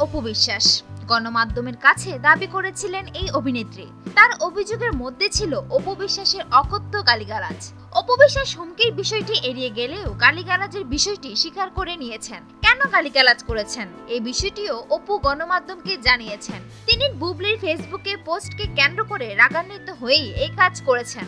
অপবিশ্বাস গণমাধ্যমের কাছে দাবি করেছিলেন এই অভিনেত্রী। তার অভিযোগের মধ্যে ছিল অপবিশ্বাসের অকথ্য গালিগালাজ। অপবিশ্বাস হুমকির বিষয়টি এড়িয়ে গেলেও গালিগালাজের বিষয়টি স্বীকার করে নিয়েছেন। কেন গালিগালাজ করেছেন? এই বিষয়টিও অপু গণমাধ্যমকে জানিয়েছেন। তিনি বুবলির ফেসবুকে পোস্টকে কেন্দ্র করে রাগান্বিত হয়েই এই কাজ করেছেন।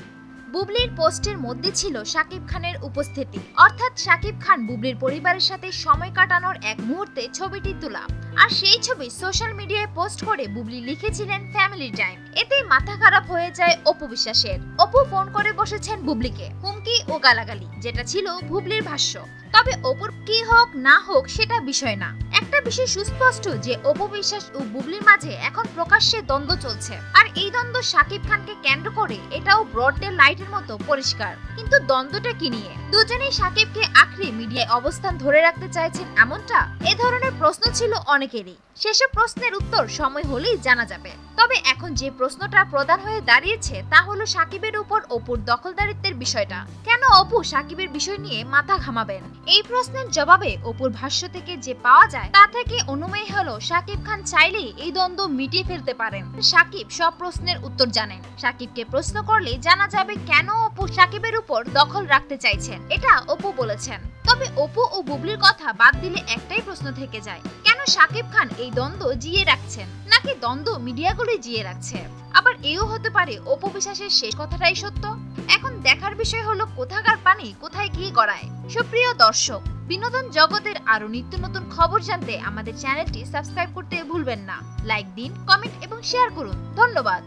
বুবলির পোস্টের মধ্যে ছিল শাকিব খানের উপস্থিতি। অর্থাৎ শাকিব খান বুবলির পরিবারের সাথে সময় কাটানোর এক মুহূর্তে ছবিটি তোলা। আর সেই ছবি সোশ্যাল মিডিয়ায় পোস্ট করে বুবলি লিখেছিলেন ফ্যামিলি টাইম। এতে মাথা খারাপ হয়ে যায় অপু বিশ্বাসের। অপু ফোন করে বসেছেন বুবলিকে, হুমকি ও গালাগালি, যেটা ছিল বুবলির ভাষ্য। তবে অপুর কি হোক না হোক সেটা বিষয় না। একটা বিষয় সুস্পষ্ট যে অপু বিশ্বাস ও বুবলির মাঝে এখন প্রকাশ্যে দ্বন্দ্ব চলছে। আর এই দ্বন্দ্ব শাকিব খানকে কেন্দ্র করে এটাও ব্রড ডে লাইটের মতো পরিষ্কার। কিন্তু দ্বন্দ্বটা কি নিয়ে? দুজনেই শাকিবকে আঁকড়ে মিডিয়ায় অবস্থান ধরে রাখতে চাইছেন এমনটা? এ ধরনের প্রশ্ন ছিল অনেকেরই সেসব প্রশ্নের উত্তর সময় হলেই জানা যাবে। তবে এখন যে প্রশ্নটা প্রধান হয়ে দাঁড়িয়েছে তা হলো সাকিবের উপর অপুর দখলদারিত্বের বিষয়টা। কেন অপু সাকিবের বিষয় নিয়ে মাথা ঘামাবেন? এই প্রশ্নের জবাবে অপুর ভাষ্য থেকে যে পাওয়া যায়, তা থেকে অনুমেয় হলো সাকিব খান চাইলেই এই দ্বন্দ্ব মিটিয়ে ফেলতে পারেন। সাকিব সব প্রশ্নের উত্তর জানেন। সাকিবকে প্রশ্ন করলে জানা যাবে কেন অপু সাকিবের উপর দখল রাখতে চাইছেন। এটা অপু বলেছেন। তবে অপু ও বুবলির কথা বাদ দিলে একটাই প্রশ্ন থেকে যায়, কেন সাকিব খান এই দ্বন্দ্ব জিয়ে রাখছেন? নাকি দ্বন্দ্ব মিডিয়াগুলি জিয়ে রাখছে। আবার এও হতে পারে অপু বিশ্বাসের শেষ কথাটাই সত্য। এখন দেখার বিষয় হলো কোথাকার পানি কোথায় কি গড়ায়। সুপ্রিয় দর্শক, বিনোদন জগতের আরও নিত্য নতুন খবর জানতে আমাদের চ্যানেলটি সাবস্ক্রাইব করতে ভুলবেন না। লাইক দিন, কমেন্ট এবং শেয়ার করুন। ধন্যবাদ।